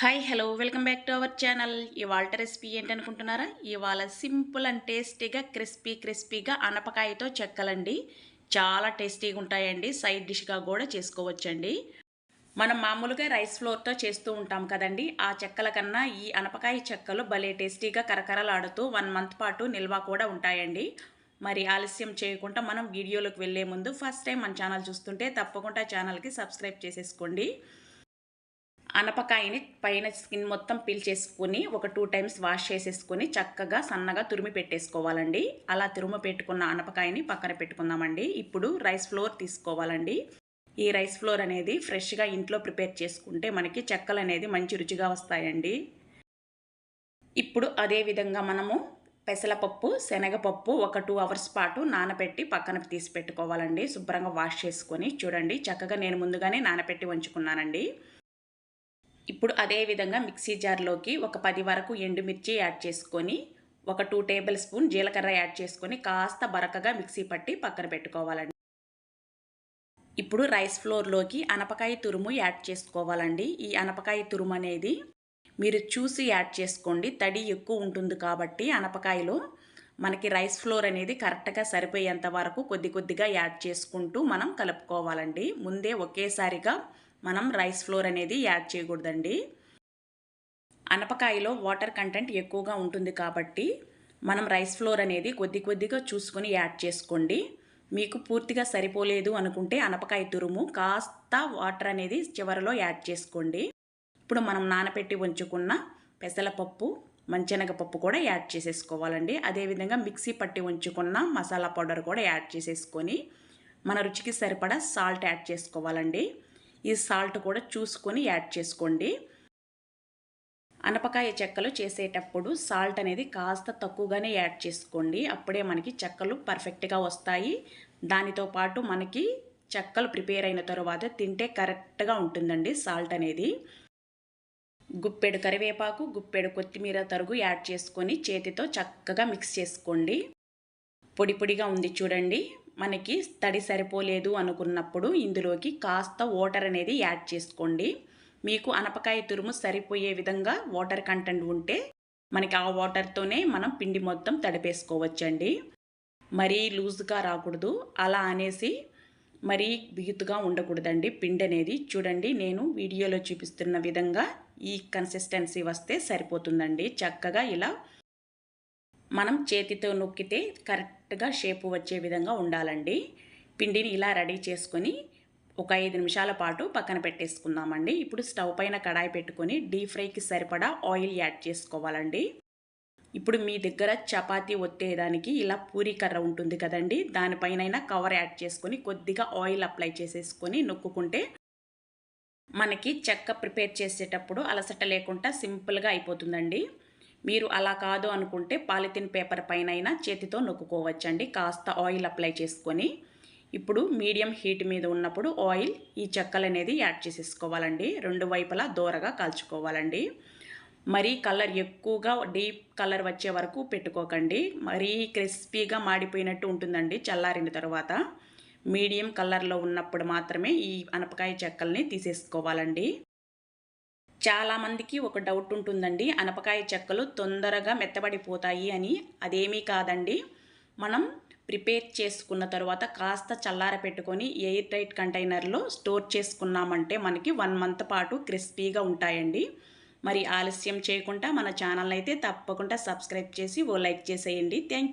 Hi hello welcome back to our channel ఇవాళ recipe ఏంటనుకుంటున్నారా? ఇవాళ సింపుల్ అండ్ టేస్టీగా క్రిస్పీ క్రిస్పీగా అనపకాయతో చెక్కలండి. చాలా టేస్టీగా ఉంటాయండి. సైడ్ డిష్గా కూడా చేసుకోవచ్చండి. మనం మామూలుగా రైస్ ఫ్లోర్తో చేస్తూ ఉంటాం కదండి. ఆ చెక్కల కన్నా ఈ అనపకాయ చెక్కలు భలే టేస్టీగా కరకరలాడుతూ వన్ మంత్ పాటు నిల్వ కూడా ఉంటాయండి. మరి ఆలస్యం చేయకుండా మనం వీడియోలోకి వెళ్ళే ముందు ఫస్ట్ టైం మన ఛానల్ చూస్తుంటే తప్పకుండా ఛానల్కి సబ్స్క్రైబ్ చేసేసుకోండి. అనపకాయని పైన స్కిన్ మొత్తం పీల్ చేసుకుని ఒక టూ టైమ్స్ వాష్ చేసేసుకొని చక్కగా సన్నగా తురిమి పెట్టేసుకోవాలండి. అలా తురుము పెట్టుకున్న అనపకాయని పక్కన పెట్టుకుందామండి. ఇప్పుడు రైస్ ఫ్లోర్ తీసుకోవాలండి. ఈ రైస్ ఫ్లోర్ అనేది ఫ్రెష్గా ఇంట్లో ప్రిపేర్ చేసుకుంటే మనకి చెక్కలు అనేది మంచి రుచిగా వస్తాయండి. ఇప్పుడు అదే విధంగా మనము పెసలపప్పు శనగపప్పు ఒక టూ అవర్స్ పాటు నానబెట్టి పక్కన తీసి పెట్టుకోవాలండి. శుభ్రంగా వాష్ చేసుకొని చూడండి. చక్కగా నేను ముందుగానే నానబెట్టి ఉంచుకున్నానండి ఇప్పుడు అదే విధంగా మిక్సీ జార్లోకి ఒక పది వరకు ఎండుమిర్చి యాడ్ చేసుకొని ఒక టూ టేబుల్ స్పూన్ జీలకర్ర యాడ్ చేసుకొని కాస్త బరకగా మిక్సీ పట్టి పక్కన పెట్టుకోవాలండి. ఇప్పుడు రైస్ ఫ్లోర్లోకి అనపకాయ తురుము యాడ్ చేసుకోవాలండి. ఈ అనపకాయ తురుము అనేది మీరు చూసి యాడ్ చేసుకోండి. తడి ఎక్కువ ఉంటుంది కాబట్టి అనపకాయలో మనకి రైస్ ఫ్లోర్ అనేది కరెక్ట్గా సరిపోయేంత వరకు కొద్ది కొద్దిగా యాడ్ చేసుకుంటూ మనం కలుపుకోవాలండి. ముందే ఒకేసారిగా మనం రైస్ ఫ్లోర్ అనేది యాడ్ చేయకూడదండి. అనపకాయలో వాటర్ కంటెంట్ ఎక్కువగా ఉంటుంది కాబట్టి మనం రైస్ ఫ్లోర్ అనేది కొద్ది కొద్దిగా చూసుకొని యాడ్ చేసుకోండి. మీకు పూర్తిగా సరిపోలేదు అనుకుంటే అనపకాయ తురుము కాస్త వాటర్ అనేది చివరిలో యాడ్ చేసుకోండి. ఇప్పుడు మనం నానపెట్టి ఉంచుకున్న పెసలపప్పు మంచెనగపప్పు కూడా యాడ్ చేసేసుకోవాలండి. అదేవిధంగా మిక్సీ పట్టి ఉంచుకున్న మసాలా పౌడర్ కూడా యాడ్ చేసేసుకొని మన రుచికి సరిపడా సాల్ట్ యాడ్ చేసుకోవాలండి. ఈ సాల్ట్ కూడా చూసుకొని యాడ్ చేసుకోండి. అనపకాయ చెక్కలు చేసేటప్పుడు సాల్ట్ అనేది కాస్త తక్కువగానే యాడ్ చేసుకోండి. అప్పుడే మనకి చెక్కలు పర్ఫెక్ట్గా వస్తాయి. దానితో పాటు మనకి చెక్కలు ప్రిపేర్ అయిన తర్వాత తింటే కరెక్ట్గా ఉంటుందండి సాల్ట్ అనేది. గుప్పెడు కరివేపాకు గుప్పెడు కొత్తిమీర తరుగు యాడ్ చేసుకొని చేతితో చక్కగా మిక్స్ చేసుకోండి. పొడి పొడిగా ఉంది చూడండి. మనకి తడి సరిపోలేదు అనుకున్నప్పుడు ఇందులోకి కాస్త వాటర్ అనేది యాడ్ చేసుకోండి. మీకు అనపకాయ తురుము సరిపోయే విధంగా వాటర్ కంటెంట్ ఉంటే మనకి ఆ వాటర్తోనే మనం పిండి మొత్తం తడిపేసుకోవచ్చండి. మరీ లూజ్గా రాకూడదు. అలా అనేసి మరీ బిగుతుగా ఉండకూడదండి పిండి అనేది. చూడండి నేను వీడియోలో చూపిస్తున్న విధంగా ఈ కన్సిస్టెన్సీ వస్తే సరిపోతుందండి. చక్కగా ఇలా మనం చేతితో నొక్కితే కరెక్ట్గా షేపు వచ్చే విధంగా ఉండాలండి. పిండిని ఇలా రెడీ చేసుకొని ఒక ఐదు నిమిషాల పాటు పక్కన పెట్టేసుకుందామండి. ఇప్పుడు స్టవ్ పైన కడాయి పెట్టుకొని డీప్ ఫ్రైకి సరిపడా ఆయిల్ యాడ్ చేసుకోవాలండి. ఇప్పుడు మీ దగ్గర చపాతీ ఒత్తేదానికి ఇలా పూరీ కర్ర ఉంటుంది కదండి దానిపైన కవర్ యాడ్ చేసుకొని కొద్దిగా ఆయిల్ అప్లై చేసేసుకొని నొక్కుకుంటే మనకి చెక్క ప్రిపేర్ చేసేటప్పుడు అలసట లేకుండా సింపుల్గా అయిపోతుందండి. మీరు అలా కాదు అనుకుంటే పాలిథిన్ పేపర్ పైన చేతితో నొక్కుకోవచ్చండి. కాస్త ఆయిల్ అప్లై చేసుకొని ఇప్పుడు మీడియం హీట్ మీద ఉన్నప్పుడు ఆయిల్ ఈ చెక్కలు అనేది యాడ్ చేసేసుకోవాలండి. రెండు వైపులా దూరగా కాల్చుకోవాలండి. మరీ కలర్ ఎక్కువగా డీప్ కలర్ వచ్చే వరకు పెట్టుకోకండి. మరీ క్రిస్పీగా మాడిపోయినట్టు ఉంటుందండి చల్లారిన తర్వాత. మీడియం కలర్లో ఉన్నప్పుడు మాత్రమే ఈ అనపకాయ చెక్కల్ని తీసేసుకోవాలండి. చాలామందికి ఒక డౌట్ ఉంటుందండి. అనపకాయ చెక్కలు తొందరగా మెత్తబడిపోతాయి అని అదేమీ కాదండి. మనం ప్రిపేర్ చేసుకున్న తర్వాత కాస్త చల్లార పెట్టుకొని ఎయిర్ టైట్ కంటైనర్లో స్టోర్ చేసుకున్నామంటే మనకి వన్ మంత్ పాటు క్రిస్పీగా ఉంటాయండి. మరి ఆలస్యం చేయకుండా మన ఛానల్ అయితే తప్పకుండా సబ్స్క్రైబ్ చేసి ఓ లైక్ చేసేయండి. థ్యాంక్